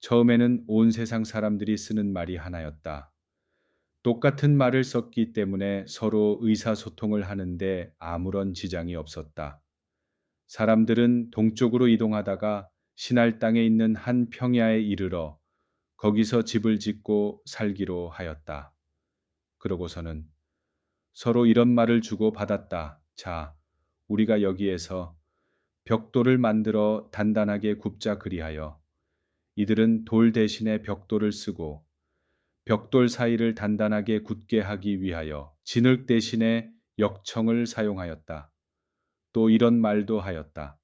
처음에는 온 세상 사람들이 쓰는 말이 하나였다. 똑같은 말을 썼기 때문에 서로 의사소통을 하는데 아무런 지장이 없었다. 사람들은 동쪽으로 이동하다가 신할 땅에 있는 한 평야에 이르러 거기서 집을 짓고 살기로 하였다. 그러고서는 서로 이런 말을 주고 받았다. 자, 우리가 여기에서 벽돌을 만들어 단단하게 굽자 그리하여 이들은 돌 대신에 벽돌을 쓰고 벽돌 사이를 단단하게 굳게 하기 위하여 진흙 대신에 역청을 사용하였다. 또 이런 말도 하였다.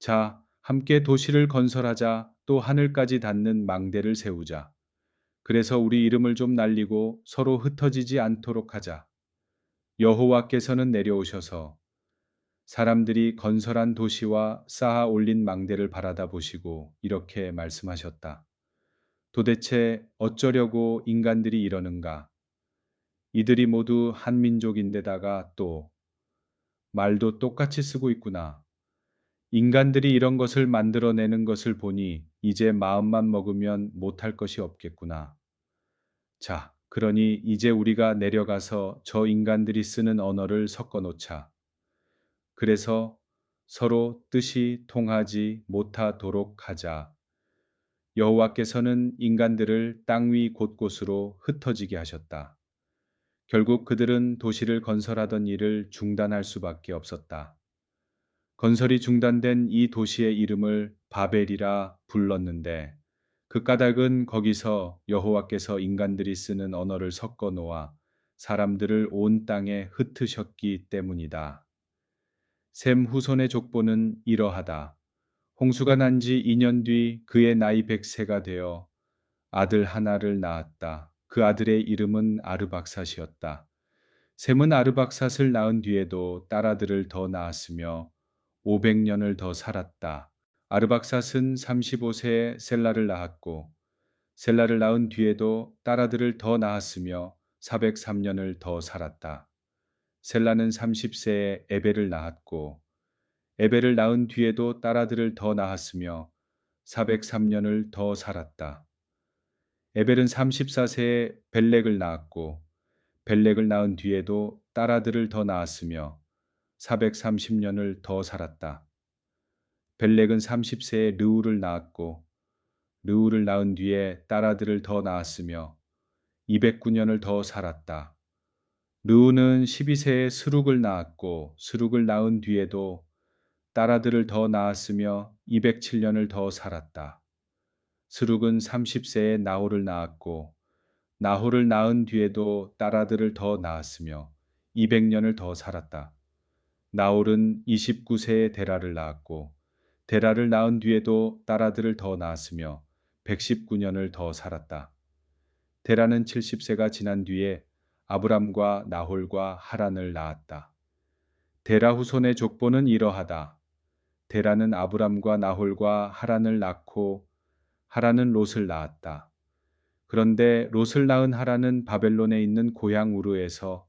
자, 함께 도시를 건설하자 또 하늘까지 닿는 망대를 세우자. 그래서 우리 이름을 좀 날리고 서로 흩어지지 않도록 하자. 여호와께서는 내려오셔서 사람들이 건설한 도시와 쌓아 올린 망대를 바라다 보시고 이렇게 말씀하셨다. 도대체 어쩌려고 인간들이 이러는가? 이들이 모두 한 민족인데다가 또 말도 똑같이 쓰고 있구나. 인간들이 이런 것을 만들어내는 것을 보니 이제 마음만 먹으면 못할 것이 없겠구나. 자, 그러니 이제 우리가 내려가서 저 인간들이 쓰는 언어를 섞어 놓자. 그래서 서로 뜻이 통하지 못하도록 하자. 여호와께서는 인간들을 땅 위 곳곳으로 흩어지게 하셨다. 결국 그들은 도시를 건설하던 일을 중단할 수밖에 없었다. 건설이 중단된 이 도시의 이름을 바벨이라 불렀는데 그 까닭은 거기서 여호와께서 인간들이 쓰는 언어를 섞어 놓아 사람들을 온 땅에 흩으셨기 때문이다. 셈 후손의 족보는 이러하다. 홍수가 난 지 2년 뒤 그의 나이 100세가 되어 아들 하나를 낳았다. 그 아들의 이름은 아르박삿이었다. 셈은 아르박삿을 낳은 뒤에도 딸아들을 더 낳았으며 500년을 더 살았다. 아르박삿은 35세에 셀라를 낳았고 셀라를 낳은 뒤에도 딸아들을 더 낳았으며 403년을 더 살았다. 셀라는 30세에 에벨을 낳았고 에벨을 낳은 뒤에도 딸아들을 더 낳았으며 403년을 더 살았다. 에벨은 34세에 벨렉을 낳았고 벨렉을 낳은 뒤에도 딸아들을 더 낳았으며 430년을 더 살았다. 벨렉은 30세에 르우를 낳았고 르우를 낳은 뒤에 딸아들을 더 낳았으며 209년을 더 살았다. 르우는 12세에 스룩을 낳았고 스룩을 낳은 뒤에도 딸아들을 더 낳았으며 207년을 더 살았다. 스룩은 30세에 나홀을 낳았고 나홀을 낳은 뒤에도 딸아들을 더 낳았으며 200년을 더 살았다. 나홀은 29세에 데라를 낳았고 데라를 낳은 뒤에도 딸아들을 더 낳았으며 119년을 더 살았다. 데라는 70세가 지난 뒤에 아브람과 나홀과 하란을 낳았다. 데라 후손의 족보는 이러하다. 데라는 아브람과 나홀과 하란을 낳고 하란은 롯을 낳았다. 그런데 롯을 낳은 하란은 바벨론에 있는 고향 우르에서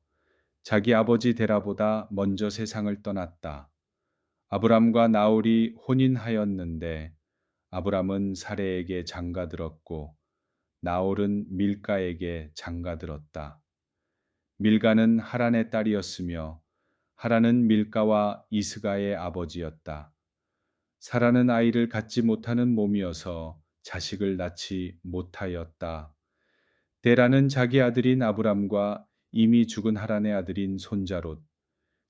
자기 아버지 데라보다 먼저 세상을 떠났다. 아브람과 나홀이 혼인하였는데 아브람은 사레에게 장가들었고 나홀은 밀가에게 장가들었다. 밀가는 하란의 딸이었으며 하란은 밀가와 이스가의 아버지였다. 사라는 아이를 갖지 못하는 몸이어서 자식을 낳지 못하였다. 데라는 자기 아들인 아브람과 이미 죽은 하란의 아들인 손자롯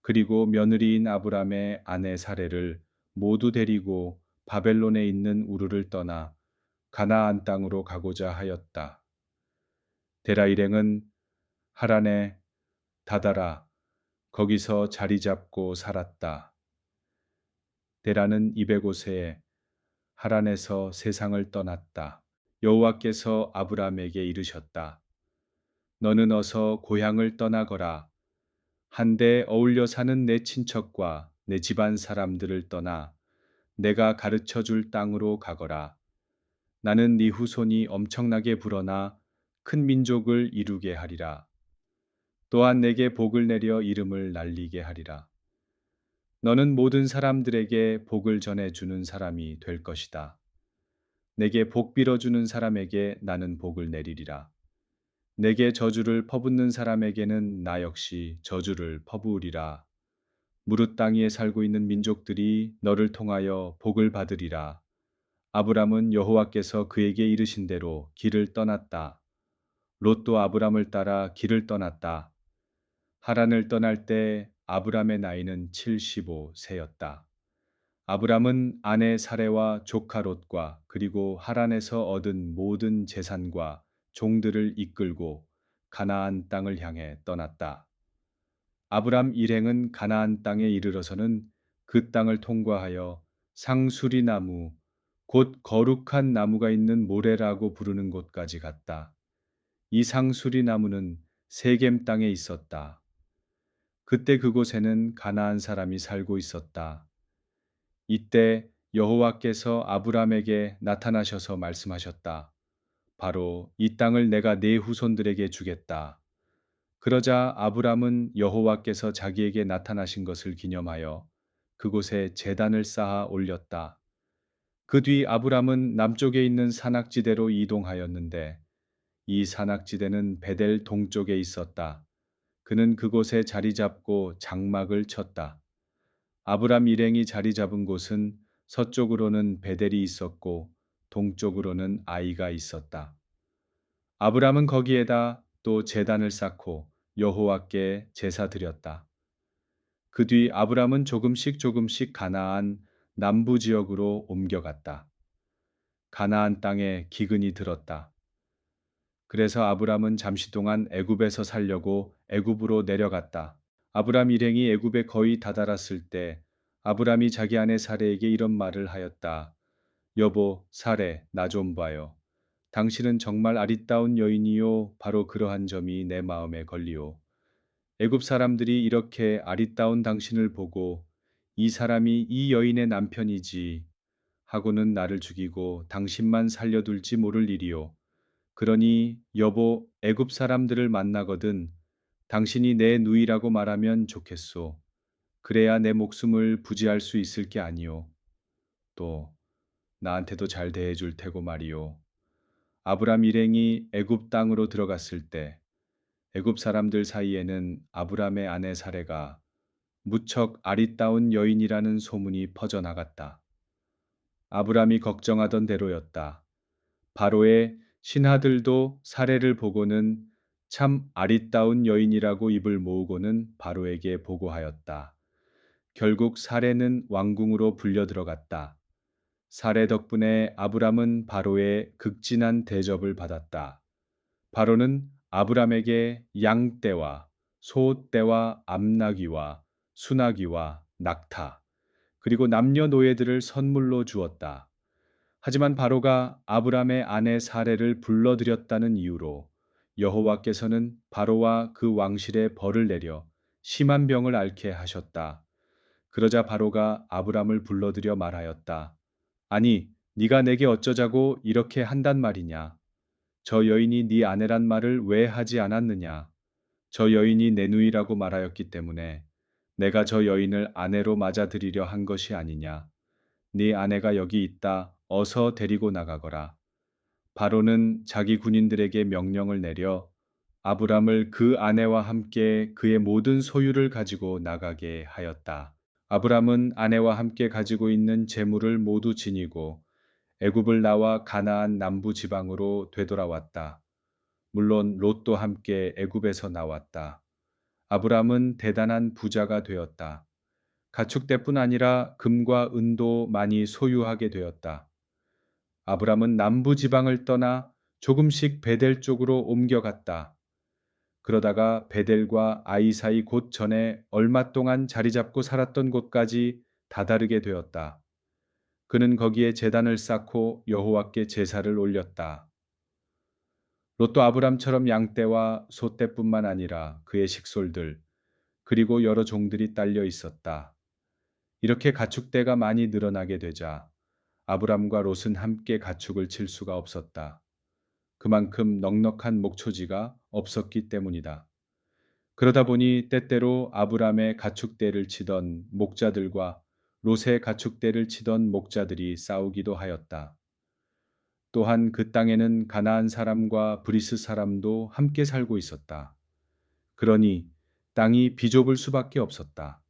그리고 며느리인 아브람의 아내 사례를 모두 데리고 바벨론에 있는 우르를 떠나 가나안 땅으로 가고자 하였다. 데라 일행은 하란의 다다라 거기서 자리 잡고 살았다. 데라는 205세에 하란에서 세상을 떠났다. 여호와께서 아브라함에게 이르셨다. 너는 어서 고향을 떠나거라. 한데 어울려 사는 내 친척과 내 집안 사람들을 떠나 내가 가르쳐 줄 땅으로 가거라. 나는 네 후손이 엄청나게 불어나 큰 민족을 이루게 하리라. 또한 내게 복을 내려 이름을 날리게 하리라. 너는 모든 사람들에게 복을 전해 주는 사람이 될 것이다. 내게 복 빌어 주는 사람에게 나는 복을 내리리라. 내게 저주를 퍼붓는 사람에게는 나 역시 저주를 퍼부으리라. 무릇 땅 위에 살고 있는 민족들이 너를 통하여 복을 받으리라. 아브람은 여호와께서 그에게 이르신 대로 길을 떠났다. 롯도 아브람을 따라 길을 떠났다. 하란을 떠날 때 아브람의 나이는 75세였다. 아브람은 아내 사레와 조카 롯과 그리고 하란에서 얻은 모든 재산과 종들을 이끌고 가나안 땅을 향해 떠났다. 아브람 일행은 가나안 땅에 이르러서는 그 땅을 통과하여 상수리 나무, 곧 거룩한 나무가 있는 모래라고 부르는 곳까지 갔다. 이 상수리 나무는 세겜 땅에 있었다. 그때 그곳에는 가나안 사람이 살고 있었다. 이때 여호와께서 아브람에게 나타나셔서 말씀하셨다. 바로 이 땅을 내가 네 후손들에게 주겠다. 그러자 아브람은 여호와께서 자기에게 나타나신 것을 기념하여 그곳에 제단을 쌓아 올렸다. 그 뒤 아브람은 남쪽에 있는 산악지대로 이동하였는데 이 산악지대는 베델 동쪽에 있었다. 그는 그곳에 자리 잡고 장막을 쳤다. 아브람 일행이 자리 잡은 곳은 서쪽으로는 베델이 있었고 동쪽으로는 아이가 있었다. 아브람은 거기에다 또 제단을 쌓고 여호와께 제사 드렸다. 그 뒤 아브람은 조금씩 조금씩 가나안 남부 지역으로 옮겨갔다. 가나안 땅에 기근이 들었다. 그래서 아브람은 잠시 동안 애굽에서 살려고 애굽으로 내려갔다. 아브람 일행이 애굽에 거의 다다랐을 때 아브람이 자기 아내 사레에게 이런 말을 하였다. 여보, 사레, 나좀 봐요. 당신은 정말 아리따운 여인이요. 바로 그러한 점이 내 마음에 걸리오. 애굽 사람들이 이렇게 아리따운 당신을 보고 이 사람이 이 여인의 남편이지 하고는 나를 죽이고 당신만 살려둘지 모를 일이오. 그러니 여보 애굽 사람들을 만나거든 당신이 내 누이라고 말하면 좋겠소. 그래야 내 목숨을 부지할 수 있을 게 아니오. 또 나한테도 잘 대해 줄 테고 말이오. 아브람 일행이 애굽 땅으로 들어갔을 때 애굽 사람들 사이에는 아브람의 아내 사레가 무척 아리따운 여인이라는 소문이 퍼져나갔다. 아브람이 걱정하던 대로였다. 바로의 신하들도 사례를 보고는 참 아리따운 여인이라고 입을 모으고는 바로에게 보고하였다. 결국 사례는 왕궁으로 불려 들어갔다. 사례 덕분에 아브람은 바로의 극진한 대접을 받았다. 바로는 아브람에게 양떼와 소떼와 암나귀와 수나귀와 낙타 그리고 남녀 노예들을 선물로 주었다. 하지만 바로가 아브람의 아내 사례를 불러들였다는 이유로 여호와께서는 바로와 그 왕실에 벌을 내려 심한 병을 앓게 하셨다. 그러자 바로가 아브람을 불러들여 말하였다. 아니, 네가 내게 어쩌자고 이렇게 한단 말이냐? 저 여인이 네 아내란 말을 왜 하지 않았느냐? 저 여인이 내 누이라고 말하였기 때문에 내가 저 여인을 아내로 맞아들이려 한 것이 아니냐? 네 아내가 여기 있다. 어서 데리고 나가거라. 바로는 자기 군인들에게 명령을 내려 아브람을 그 아내와 함께 그의 모든 소유를 가지고 나가게 하였다. 아브람은 아내와 함께 가지고 있는 재물을 모두 지니고 애굽을 나와 가나안 남부 지방으로 되돌아왔다. 물론 롯도 함께 애굽에서 나왔다. 아브람은 대단한 부자가 되었다. 가축대뿐 아니라 금과 은도 많이 소유하게 되었다. 아브람은 남부 지방을 떠나 조금씩 베델 쪽으로 옮겨갔다. 그러다가 베델과 아이 사이 곳 전에 얼마 동안 자리 잡고 살았던 곳까지 다다르게 되었다. 그는 거기에 제단을 쌓고 여호와께 제사를 올렸다. 롯도 아브람처럼 양떼와 소떼뿐만 아니라 그의 식솔들 그리고 여러 종들이 딸려 있었다. 이렇게 가축대가 많이 늘어나게 되자 아브람과 롯은 함께 가축을 칠 수가 없었다. 그만큼 넉넉한 목초지가 없었기 때문이다. 그러다 보니 때때로 아브람의 가축대를 치던 목자들과 롯의 가축대를 치던 목자들이 싸우기도 하였다. 또한 그 땅에는 가나안 사람과 브리스 사람도 함께 살고 있었다. 그러니 땅이 비좁을 수밖에 없었다.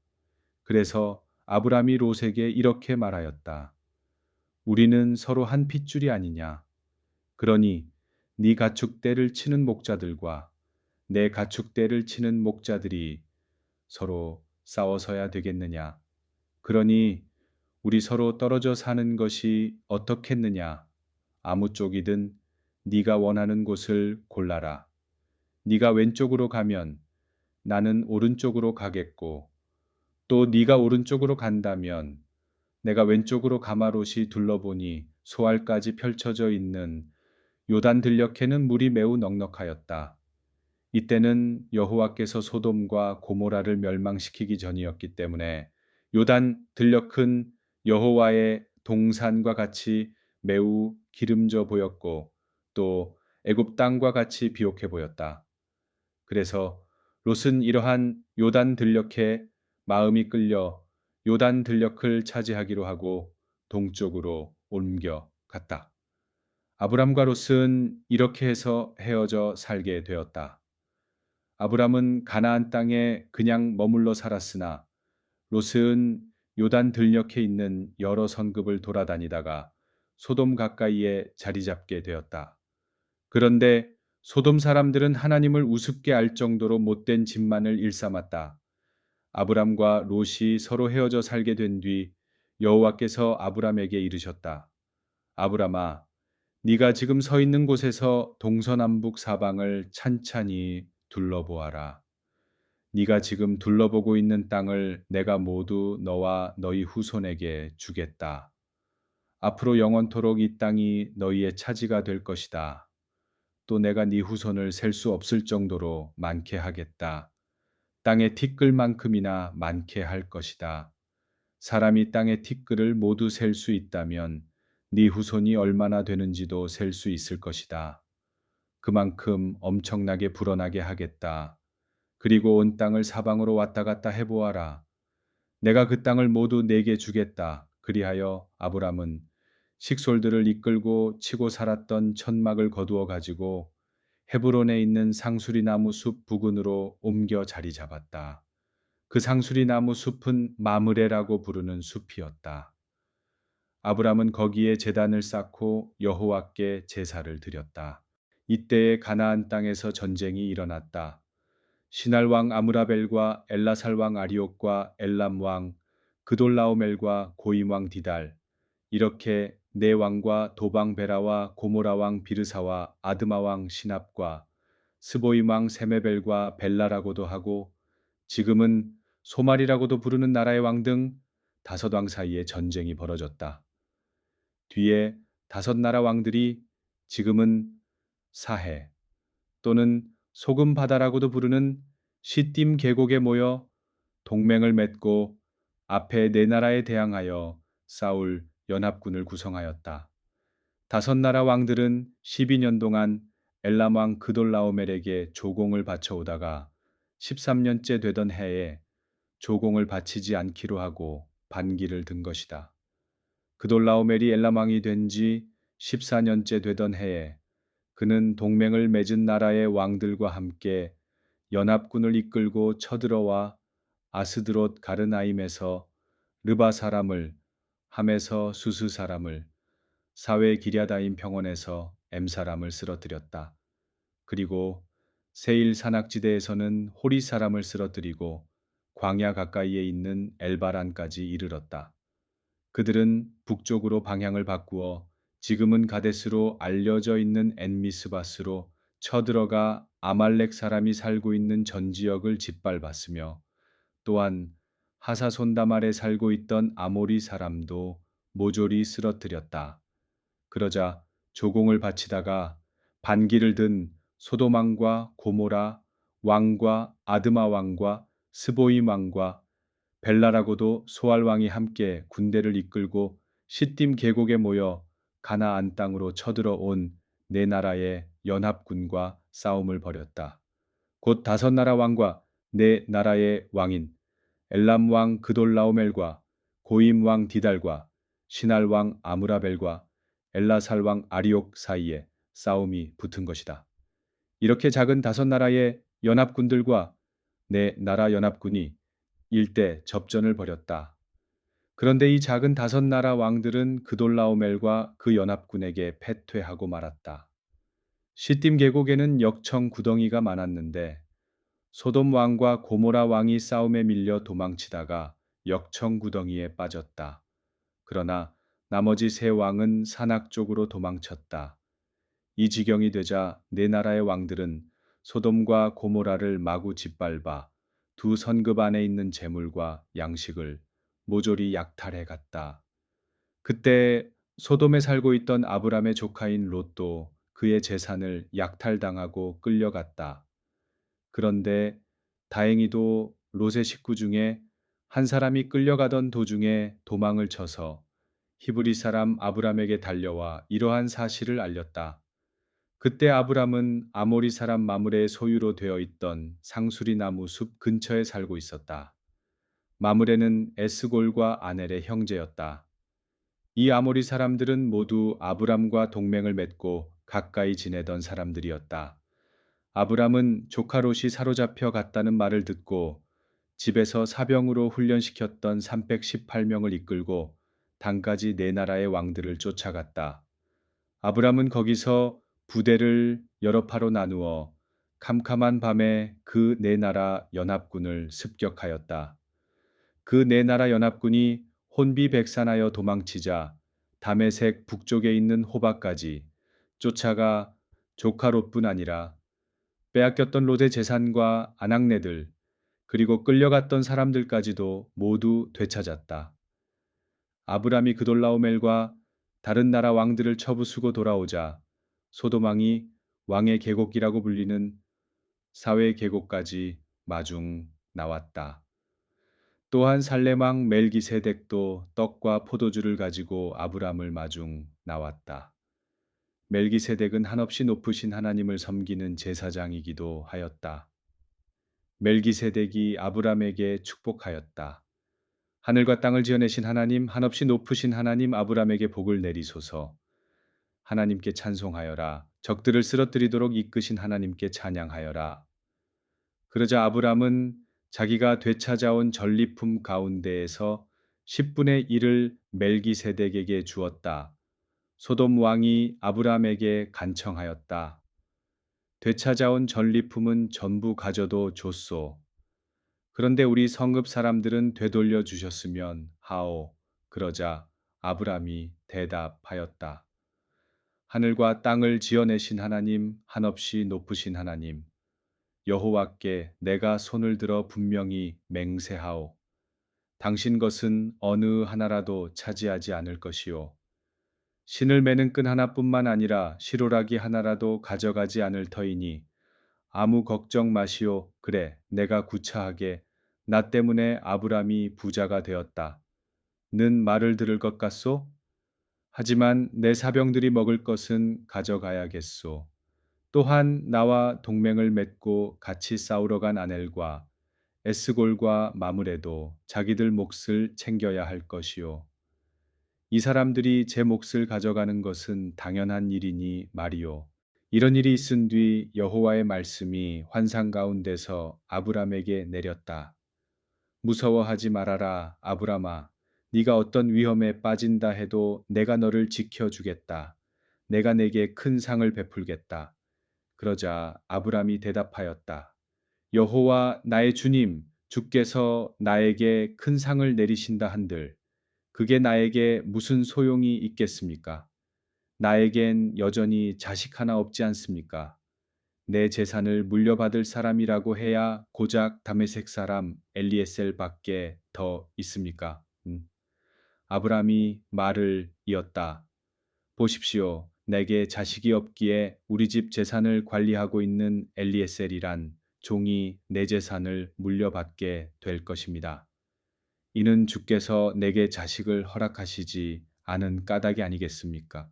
그래서 아브람이 롯에게 이렇게 말하였다. 우리는 서로 한 핏줄이 아니냐. 그러니 네 가축대를 치는 목자들과 내 가축대를 치는 목자들이 서로 싸워서야 되겠느냐. 그러니 우리 서로 떨어져 사는 것이 어떻겠느냐. 아무 쪽이든 네가 원하는 곳을 골라라. 네가 왼쪽으로 가면 나는 오른쪽으로 가겠고 또 네가 오른쪽으로 간다면 내가 왼쪽으로 가마롯이 둘러보니 소알까지 펼쳐져 있는 요단 들녘에는 물이 매우 넉넉하였다. 이때는 여호와께서 소돔과 고모라를 멸망시키기 전이었기 때문에 요단 들녘은 여호와의 동산과 같이 매우 기름져 보였고 또 애굽 땅과 같이 비옥해 보였다. 그래서 롯은 이러한 요단 들녘에 마음이 끌려 요단 들녘을 차지하기로 하고 동쪽으로 옮겨 갔다. 아브람과 롯은 이렇게 해서 헤어져 살게 되었다. 아브람은 가나안 땅에 그냥 머물러 살았으나 롯은 요단 들녘에 있는 여러 성급을 돌아다니다가 소돔 가까이에 자리 잡게 되었다. 그런데 소돔 사람들은 하나님을 우습게 알 정도로 못된 짓만을 일삼았다. 아브람과 롯이 서로 헤어져 살게 된 뒤 여호와께서 아브람에게 이르셨다. 아브람아, 네가 지금 서 있는 곳에서 동서남북 사방을 찬찬히 둘러보아라. 네가 지금 둘러보고 있는 땅을 내가 모두 너와 너희 후손에게 주겠다. 앞으로 영원토록 이 땅이 너희의 차지가 될 것이다. 또 내가 네 후손을 셀 수 없을 정도로 많게 하겠다. 땅의 티끌만큼이나 많게 할 것이다. 사람이 땅의 티끌을 모두 셀 수 있다면 네 후손이 얼마나 되는지도 셀 수 있을 것이다. 그만큼 엄청나게 불어나게 하겠다. 그리고 온 땅을 사방으로 왔다 갔다 해보아라. 내가 그 땅을 모두 내게 주겠다. 그리하여 아브람은 식솔들을 이끌고 치고 살았던 천막을 거두어 가지고 헤브론에 있는 상수리 나무 숲 부근으로 옮겨 자리 잡았다. 그 상수리 나무 숲은 마므레라고 부르는 숲이었다. 아브람은 거기에 제단을 쌓고 여호와께 제사를 드렸다. 이때에 가나안 땅에서 전쟁이 일어났다. 시날 왕 아므라벨과 엘라살 왕 아리옥과 엘람 왕 그돌라오멜과 고임 왕 디달 이렇게 네 왕과 도방 베라와 고모라 왕 비르사와 아드마 왕 시납과 스보임 왕 세메벨과 벨라라고도 하고 지금은 소말이라고도 부르는 나라의 왕 등 다섯 왕 사이에 전쟁이 벌어졌다. 뒤에 다섯 나라 왕들이 지금은 사해 또는 소금 바다라고도 부르는 시딤 계곡에 모여 동맹을 맺고 앞에 네 나라에 대항하여 싸울 연합군을 구성하였다. 다섯 나라 왕들은 12년 동안 엘람 왕 그돌라오멜에게 조공을 바쳐오다가 13년째 되던 해에 조공을 바치지 않기로 하고 반기를 든 것이다. 그돌라오멜이 엘람 왕이 된 지 14년째 되던 해에 그는 동맹을 맺은 나라의 왕들과 함께 연합군을 이끌고 쳐들어와 아스드롯 가르나임에서 르바 사람을 함에서 수스 사람을 사회 기랴다임 평원에서 엠 사람을 쓰러뜨렸다. 그리고 세일 산악지대에서는 호리 사람을 쓰러뜨리고 광야 가까이에 있는 엘바란까지 이르렀다. 그들은 북쪽으로 방향을 바꾸어 지금은 가데스로 알려져 있는 엔미스바스로 쳐들어가 아말렉 사람이 살고 있는 전 지역을 짓밟았으며 또한 하사손다말에 살고 있던 아모리 사람도 모조리 쓰러뜨렸다. 그러자 조공을 바치다가 반기를 든 소도망과 고모라 왕과 아드마 왕과 스보임 왕과 벨라라고도 소알 왕이 함께 군대를 이끌고 시딤 계곡에 모여 가나안 땅으로 쳐들어 온 네 나라의 연합군과 싸움을 벌였다. 곧 다섯 나라 왕과 네 나라의 왕인 엘람 왕 그돌라오멜과 고임 왕 디달과 시날 왕 아므라벨과 엘라살 왕 아리옥 사이에 싸움이 붙은 것이다. 이렇게 작은 다섯 나라의 연합군들과 내 나라 연합군이 일대 접전을 벌였다. 그런데 이 작은 다섯 나라 왕들은 그돌라오멜과 그 연합군에게 패퇴하고 말았다. 시딤 계곡에는 역청 구덩이가 많았는데 소돔 왕과 고모라 왕이 싸움에 밀려 도망치다가 역청 구덩이에 빠졌다. 그러나 나머지 세 왕은 산악 쪽으로 도망쳤다. 이 지경이 되자 네 나라의 왕들은 소돔과 고모라를 마구 짓밟아 두 선급 안에 있는 재물과 양식을 모조리 약탈해 갔다. 그때 소돔에 살고 있던 아브람의 조카인 롯도 그의 재산을 약탈당하고 끌려갔다. 그런데 다행히도 롯의 식구 중에 한 사람이 끌려가던 도중에 도망을 쳐서 히브리 사람 아브람에게 달려와 이러한 사실을 알렸다. 그때 아브람은 아모리 사람 마므레의 소유로 되어 있던 상수리 나무 숲 근처에 살고 있었다. 마므레는 에스골과 아넬의 형제였다. 이 아모리 사람들은 모두 아브람과 동맹을 맺고 가까이 지내던 사람들이었다. 아브람은 조카 롯이 사로잡혀 갔다는 말을 듣고 집에서 사병으로 훈련시켰던 318명을 이끌고 당까지 네 나라의 왕들을 쫓아갔다. 아브람은 거기서 부대를 여러 파로 나누어 캄캄한 밤에 그 네 나라 연합군을 습격하였다. 그 네 나라 연합군이 혼비 백산하여 도망치자 다메색 북쪽에 있는 호박까지 쫓아가 조카 롯뿐 아니라 빼앗겼던 롯의 재산과 아낙네들 그리고 끌려갔던 사람들까지도 모두 되찾았다. 아브람이 그돌라오멜과 다른 나라 왕들을 처부수고 돌아오자 소도망이 왕의 계곡이라고 불리는 사회 계곡까지 마중 나왔다. 또한 살레망 멜기세덱도 떡과 포도주를 가지고 아브람을 마중 나왔다. 멜기세덱은 한없이 높으신 하나님을 섬기는 제사장이기도 하였다. 멜기세덱이 아브람에게 축복하였다. 하늘과 땅을 지어내신 하나님, 한없이 높으신 하나님 아브람에게 복을 내리소서. 하나님께 찬송하여라. 적들을 쓰러뜨리도록 이끄신 하나님께 찬양하여라. 그러자 아브람은 자기가 되찾아온 전리품 가운데에서 10분의 1을 멜기세덱에게 주었다. 소돔 왕이 아브람에게 간청하였다. 되찾아온 전리품은 전부 가져도 좋소. 그런데 우리 성읍 사람들은 되돌려 주셨으면 하오. 그러자 아브람이 대답하였다. 하늘과 땅을 지어내신 하나님, 한없이 높으신 하나님, 여호와께 내가 손을 들어 분명히 맹세하오. 당신 것은 어느 하나라도 차지하지 않을 것이요. 신을 매는 끈 하나뿐만 아니라 시로라기 하나라도 가져가지 않을 터이니 아무 걱정 마시오. 그래, 내가 구차하게 나 때문에 아브람이 부자가 되었다. 는 말을 들을 것 같소? 하지만 내 사병들이 먹을 것은 가져가야겠소. 또한 나와 동맹을 맺고 같이 싸우러 간 아넬과 에스골과 마무레도 자기들 몫을 챙겨야 할 것이요. 이 사람들이 제 몫을 가져가는 것은 당연한 일이니 말이요. 이런 일이 있은 뒤 여호와의 말씀이 환상 가운데서 아브람에게 내렸다. 무서워하지 말아라, 아브람아. 네가 어떤 위험에 빠진다 해도 내가 너를 지켜주겠다. 내가 내게 큰 상을 베풀겠다. 그러자 아브람이 대답하였다. 여호와 나의 주님, 주께서 나에게 큰 상을 내리신다 한들 그게 나에게 무슨 소용이 있겠습니까? 나에겐 여전히 자식 하나 없지 않습니까? 내 재산을 물려받을 사람이라고 해야 고작 다메색 사람 엘리에셀 밖에 더 있습니까? 음. 아브람이 말을 이었다. 보십시오. 내게 자식이 없기에 우리 집 재산을 관리하고 있는 엘리에셀이란 종이 내 재산을 물려받게 될 것입니다. 이는 주께서 내게 자식을 허락하시지 않은 까닭이 아니겠습니까?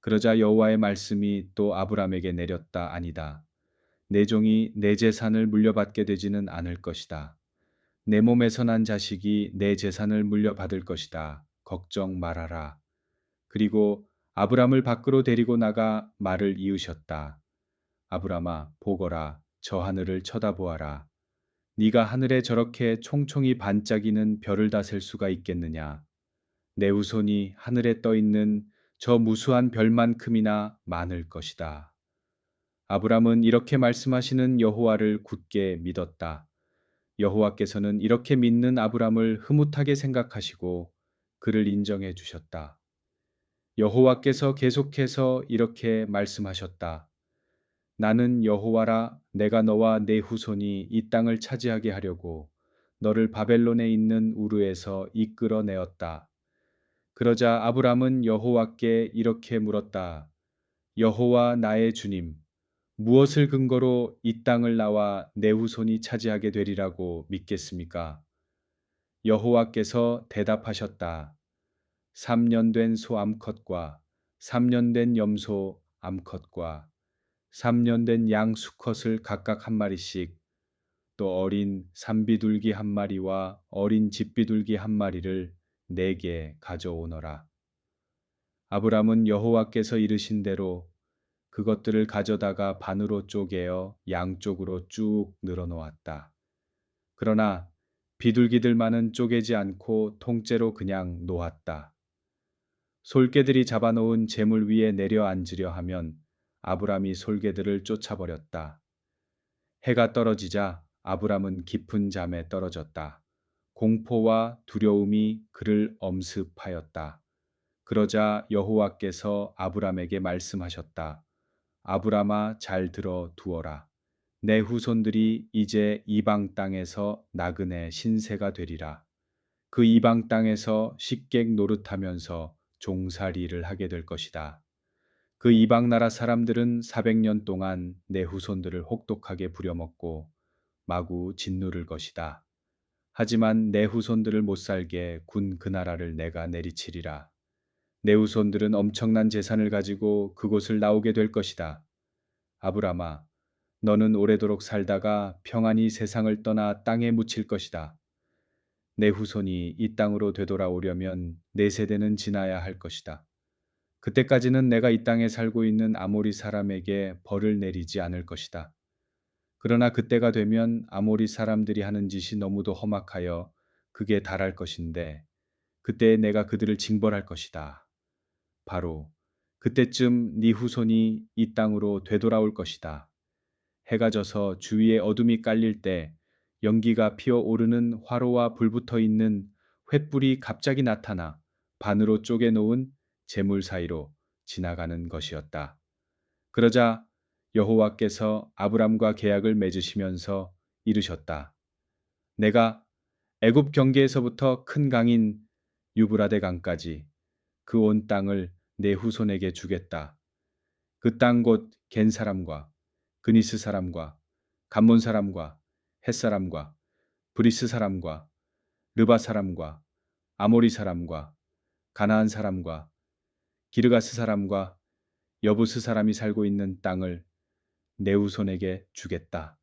그러자 여호와의 말씀이 또 아브람에게 내렸다 아니다. 내 종이 내 재산을 물려받게 되지는 않을 것이다. 내 몸에서 난 자식이 내 재산을 물려받을 것이다. 걱정 말아라. 그리고 아브람을 밖으로 데리고 나가 말을 이으셨다. 아브람아 보거라 저 하늘을 쳐다보아라. 네가 하늘에 저렇게 총총히 반짝이는 별을 다 셀 수가 있겠느냐? 내 후손이 하늘에 떠 있는 저 무수한 별만큼이나 많을 것이다. 아브람은 이렇게 말씀하시는 여호와를 굳게 믿었다. 여호와께서는 이렇게 믿는 아브람을 흐뭇하게 생각하시고 그를 인정해 주셨다. 여호와께서 계속해서 이렇게 말씀하셨다. 나는 여호와라 내가 너와 내 후손이 이 땅을 차지하게 하려고 너를 바벨론에 있는 우르에서 이끌어 내었다. 그러자 아브람은 여호와께 이렇게 물었다. 여호와 나의 주님, 무엇을 근거로 이 땅을 나와 내 후손이 차지하게 되리라고 믿겠습니까? 여호와께서 대답하셨다. 3년 된 소 암컷과 3년 된 염소 암컷과 3년 된 양 수컷을 각각 한 마리씩 또 어린 산비둘기 한 마리와 어린 집비둘기 한 마리를 내게 가져오너라. 아브람은 여호와께서 이르신 대로 그것들을 가져다가 반으로 쪼개어 양쪽으로 쭉 늘어놓았다. 그러나 비둘기들만은 쪼개지 않고 통째로 그냥 놓았다. 솔개들이 잡아놓은 재물 위에 내려 앉으려 하면 아브람이 솔개들을 쫓아버렸다. 해가 떨어지자 아브람은 깊은 잠에 떨어졌다. 공포와 두려움이 그를 엄습하였다. 그러자 여호와께서 아브람에게 말씀하셨다. 아브람아 잘 들어 두어라. 내 후손들이 이제 이방 땅에서 나그네 신세가 되리라. 그 이방 땅에서 식객 노릇하면서 종살이를 하게 될 것이다. 그 이방 나라 사람들은 400년 동안 내 후손들을 혹독하게 부려먹고 마구 짓누를 것이다. 하지만 내 후손들을 못 살게 군 그 나라를 내가 내리치리라. 내 후손들은 엄청난 재산을 가지고 그곳을 나오게 될 것이다. 아브라마, 너는 오래도록 살다가 평안히 세상을 떠나 땅에 묻힐 것이다. 내 후손이 이 땅으로 되돌아오려면 네 세대는 지나야 할 것이다. 그때까지는 내가 이 땅에 살고 있는 아모리 사람에게 벌을 내리지 않을 것이다. 그러나 그때가 되면 아모리 사람들이 하는 짓이 너무도 험악하여 그게 달할 것인데 그때 내가 그들을 징벌할 것이다. 바로 그때쯤 네 후손이 이 땅으로 되돌아올 것이다. 해가 져서 주위에 어둠이 깔릴 때 연기가 피어오르는 화로와 불붙어 있는 횃불이 갑자기 나타나 반으로 쪼개 놓은 재물 사이로 지나가는 것이었다. 그러자 여호와께서 아브람과 계약을 맺으시면서 이르셨다. 내가 애굽 경계에서부터 큰 강인 유브라데 강까지 그 온 땅을 내 후손에게 주겠다. 그 땅 곧 겐 사람과 그니스 사람과 감몬 사람과 햇 사람과 브리스 사람과 르바 사람과 아모리 사람과 가나안 사람과 기르가스 사람과 여부스 사람이 살고 있는 땅을 내 후손에게 주겠다.